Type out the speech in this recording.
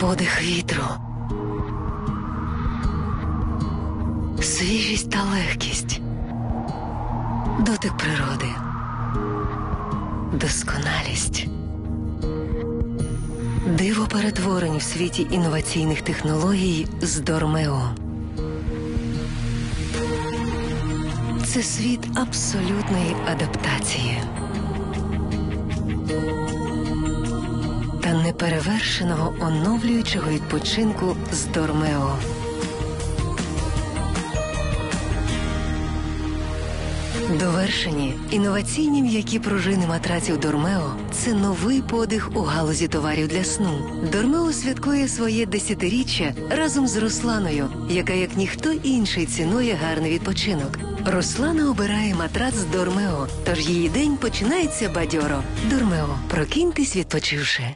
подих вітру, свіжість та легкість, дотик природи, досконалість, диво перетворень в світі інноваційних технологій з Дормео. Це світ абсолютної адаптації та неперевершеного оновлюючого відпочинку з Дормео. Довершені інноваційні м'які пружини матраців Дормео це новий подих у галузі товарів для сну. Дормео святкує своє десятиріччя разом з Русланою, яка як ніхто інший цінує гарний відпочинок. Руслана обирає матрац з Дормео, тож її день починається бадьоро. Дормео, прокиньтесь відпочивши.